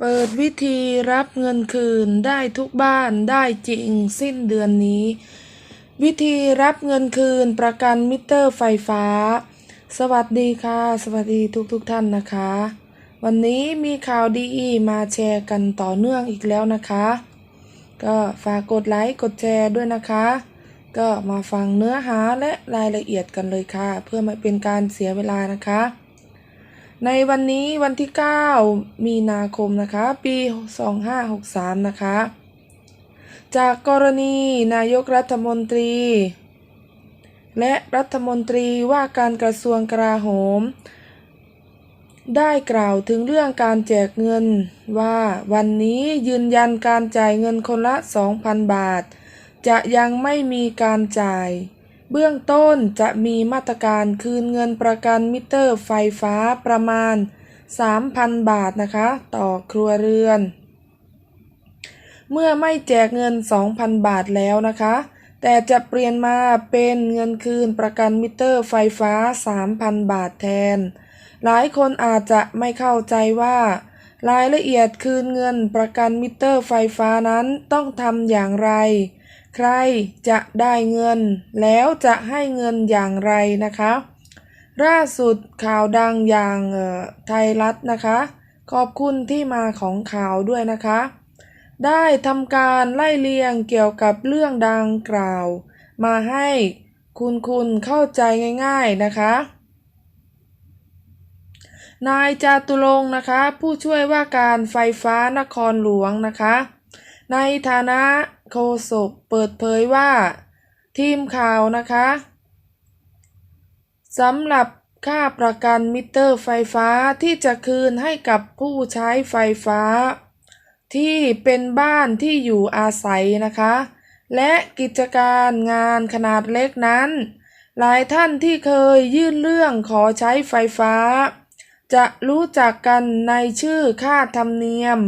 เปิดวิธีรับเงินคืนได้ทุกบ้านได้จริงสิ้นเดือนนี้ วิธีรับเงินคืนประกันมิเตอร์ไฟฟ้า สวัสดีค่ะ สวัสดีทุกทุกท่านนะคะ วันนี้มีข่าวดีมาแชร์กันต่อเนื่องอีกแล้วนะคะ ก็ฝากกดไลค์กดแชร์ด้วยนะคะ ก็มาฟังเนื้อหาและรายละเอียดกันเลยค่ะ เพื่อไม่เป็นการเสียเวลานะคะ ในวันนี้วันที่ 9 มีนาคมนะคะ ปี 2563 นะคะ จากกรณีนายกรัฐมนตรี และรัฐมนตรีว่าการกระทรวงกลาโหม ได้กล่าวถึงเรื่องการแจกเงินว่าวันนี้ยืนยันการจ่ายเงินคนละ 2,000 บาท จะยังไม่มีการจ่าย เบื้องต้นจะมีมาตรการคืนเงินประกันมิเตอร์ไฟฟ้าประมาณ 3,000 บาทนะคะ ต่อครัวเรือน เมื่อไม่แจกเงิน 2,000 บาทแล้วนะคะ แต่จะเปลี่ยนมาเป็นเงินคืนประกันมิเตอร์ไฟฟ้า 3,000 บาทแทน หลายคนอาจจะไม่เข้าใจว่า รายละเอียดคืนเงินประกันมิเตอร์ไฟฟ้านั้นต้องทำอย่างไร ใครจะได้เงิน แล้วจะให้เงินอย่างไรนะคะล่าสุดข่าวดังอย่างไทยรัฐนะคะ ขอบคุณที่มาของข่าวด้วยนะคะ ได้ทำการไล่เลียงเกี่ยวกับเรื่องดังกล่าว มาให้คุณคุณเข้าใจง่ายๆนะคะ นายจาตุรงค์นะคะ ผู้ช่วยว่าการไฟฟ้านครหลวงนะคะ ในฐานะ โฆษกเปิดเผยว่า ทีมข่าวนะคะสำหรับค่าประกันมิเตอร์ไฟฟ้าที่จะคืนให้กับผู้ใช้ไฟฟ้า ที่เป็นบ้านที่อยู่อาศัยนะคะ และกิจการงานขนาดเล็กนั้น หลายท่านที่เคยยื่นเรื่องขอใช้ไฟฟ้า จะรู้จักกันในชื่อค่าธรรมเนียม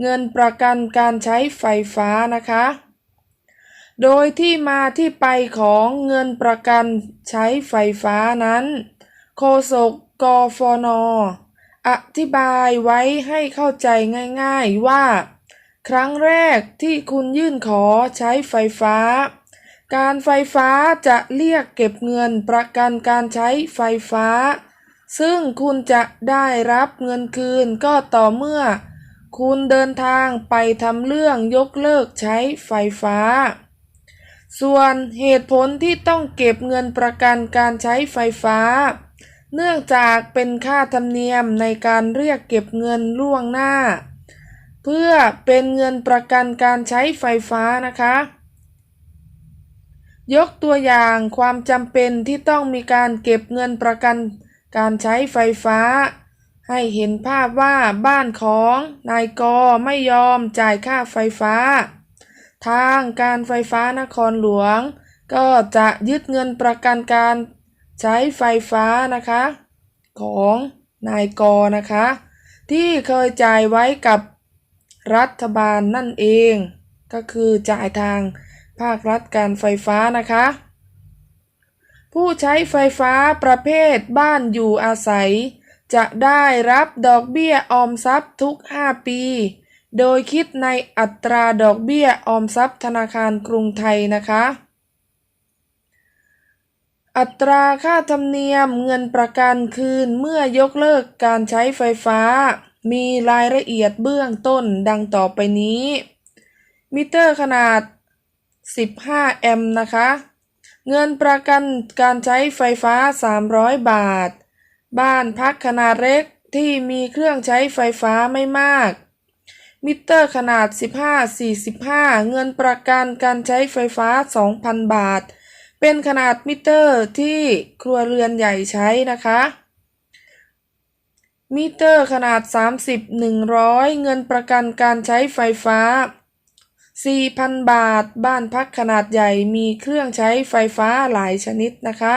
เงินประกันการใช้ไฟฟ้านะคะ โดยที่มาที่ไปของเงินประกันใช้ไฟฟ้านั้น โฆษกกฟน อธิบายไว้ให้เข้าใจง่ายๆว่า ครั้งแรกที่คุณยื่นขอใช้ไฟฟ้า การไฟฟ้าจะเรียกเก็บเงินประกันการใช้ไฟฟ้า ซึ่งคุณจะได้รับเงินคืนก็ต่อเมื่อ คุณเดินทางไปทำเรื่องยกเลิกใช้ไฟฟ้า ส่วนเหตุผลที่ต้องเก็บเงินประกันการใช้ไฟฟ้า เนื่องจากเป็นค่าธรรมเนียมในการเรียกเก็บเงินล่วงหน้า เพื่อเป็นเงินประกันการใช้ไฟฟ้านะคะ ยกตัวอย่างความจำเป็นที่ต้องมีการเก็บเงินประกันการใช้ไฟฟ้า ให้เห็นภาพว่าบ้านของนายกไม่ยอมจ่ายค่าไฟฟ้า ทางการไฟฟ้านครหลวง ก็จะยึดเงินประกันการใช้ไฟฟ้านะคะ ของนายกนะคะ ที่เคยจ่ายไว้กับรัฐบาลนั่นเอง ก็คือจ่ายทางภาครัฐการไฟฟ้านะคะ ผู้ใช้ไฟฟ้าประเภทบ้านอยู่อาศัย จะได้รับดอกเบี้ยออมทรัพย์ทุก 5 ปี โดยคิดในอัตราดอกเบี้ยออมทรัพย์ธนาคารกรุงไทยนะคะ อัตราค่าธรรมเนียมเงินประกันคืนเมื่อยกเลิกการใช้ไฟฟ้า มีรายละเอียดเบื้องต้นดังต่อไปนี้ มิเตอร์ขนาด 15 แอมป์นะคะ เงินประกันการใช้ไฟฟ้า 300 บาท บ้านพักขนาดเล็กที่มีเครื่องใช้ไฟฟ้าไม่มาก มิเตอร์ขนาด 15-45 เงินประกันการใช้ไฟฟ้า 2,000 บาท เป็นขนาดมิเตอร์ที่ครัวเรือนใหญ่ใช้นะคะ มิเตอร์ขนาด 30-100 เงินประกันการใช้ไฟฟ้า 4,000 บาท บ้านพักขนาดใหญ่มีเครื่องใช้ไฟฟ้าหลายชนิดนะคะ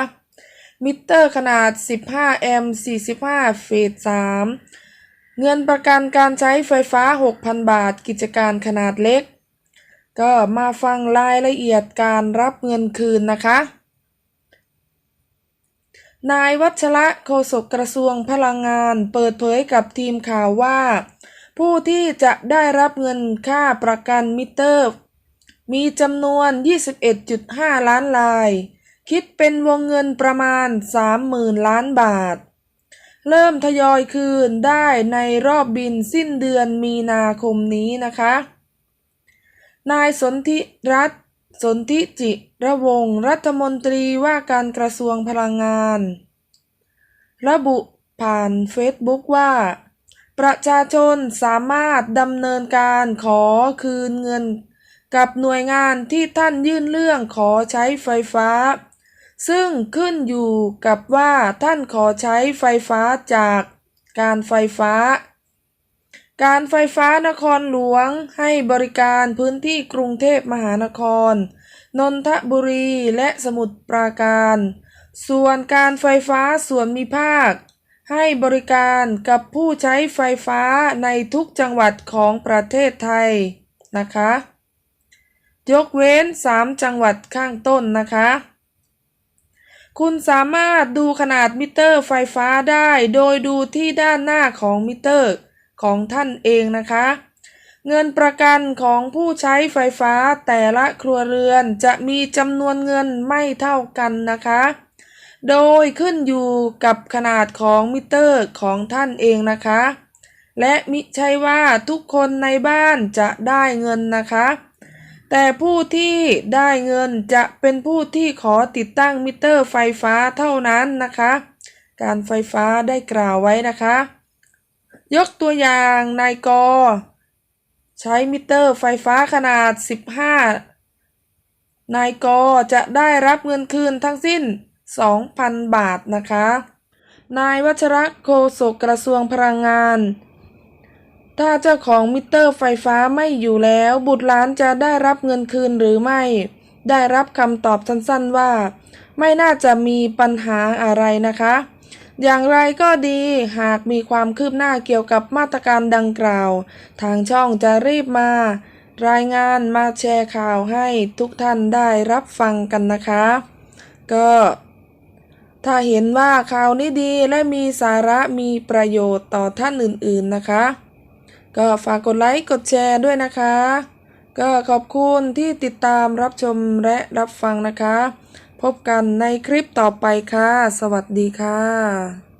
มิเตอร์ขนาด 15 แอมป์ 45 เฟส 3 เงินประกันการใช้ไฟฟ้า 6,000 บาท กิจการขนาดเล็ก ก็มาฟังรายละเอียดการรับเงินคืนนะคะ นายวัชระโฆษกกระทรวงพลังงานเปิดเผยกับทีมข่าวว่า ผู้ที่จะได้รับเงินค่าประกันมิเตอร์ มีจำนวน 21.5 ล้านราย คิดเป็นวงเงินประมาณ 30,000 ล้านบาท เริ่มทยอยคืนได้ในรอบบินสิ้นเดือนมีนาคมนี้นะคะ นายสนธิรัตน์สนธิจิระวงรัฐมนตรีว่าการกระทรวงพลังงาน ระบุผ่านเฟซบุ๊กว่า ประชาชนสามารถดำเนินการขอคืนเงิน กับหน่วยงานที่ท่านยื่นเรื่องขอใช้ไฟฟ้า ซึ่งขึ้นอยู่กับว่าท่านขอใช้ไฟฟ้าจากการไฟฟ้า การไฟฟ้านครหลวงให้บริการพื้นที่กรุงเทพมหานคร นนทบุรีและสมุทรปราการ ส่วนการไฟฟ้าส่วนมีภาค ให้บริการกับผู้ใช้ไฟฟ้าในทุกจังหวัดของประเทศไทยนะคะ ยกเว้น 3 จังหวัดข้างต้นนะคะ คุณสามารถดูขนาดมิเตอร์ไฟฟ้าได้ โดยดูที่ด้านหน้าของมิเตอร์ของท่านเองนะคะ เงินประกันของผู้ใช้ไฟฟ้าแต่ละครัวเรือนจะมีจำนวนเงินไม่เท่ากันนะคะ โดยขึ้นอยู่กับขนาดของมิเตอร์ของท่านเองนะคะ และมิใช่ว่าทุกคนในบ้านจะได้เงินนะคะ แต่ผู้ที่ได้เงินจะเป็นผู้ที่ขอติดตั้งมิเตอร์ไฟฟ้าเท่านั้นนะคะ การไฟฟ้าได้กล่าวไว้นะคะ ยกตัวอย่างนายกใช้มิเตอร์ไฟฟ้าขนาด 15 นายกจะได้รับเงินคืนทั้งสิ้น 2,000 บาทนะคะ นายวัชระโคศกกระทรวงพลังงาน ถ้าเจ้าของมิเตอร์ไฟฟ้าไม่อยู่แล้ว บุตรหลานจะได้รับเงินคืนหรือไม่ ได้รับคำตอบสั้นๆว่า ไม่น่าจะมีปัญหาอะไรนะคะ อย่างไรก็ดีหากมีความคืบหน้าเกี่ยวกับมาตรการดังกล่าว ทางช่องจะรีบมา รายงานมาแชร์ข่าวให้ทุกท่านได้รับฟังกันนะคะ ก็ถ้าเห็นว่าข่าวนี้ดีและมีสาระมีประโยชน์ต่อท่านอื่นๆนะคะ ก็ฝากกดไลค์กดแชร์ด้วยนะคะ ก็ขอบคุณที่ติดตามรับชมและรับฟังนะคะ พบกันในคลิปต่อไปค่ะ สวัสดีค่ะ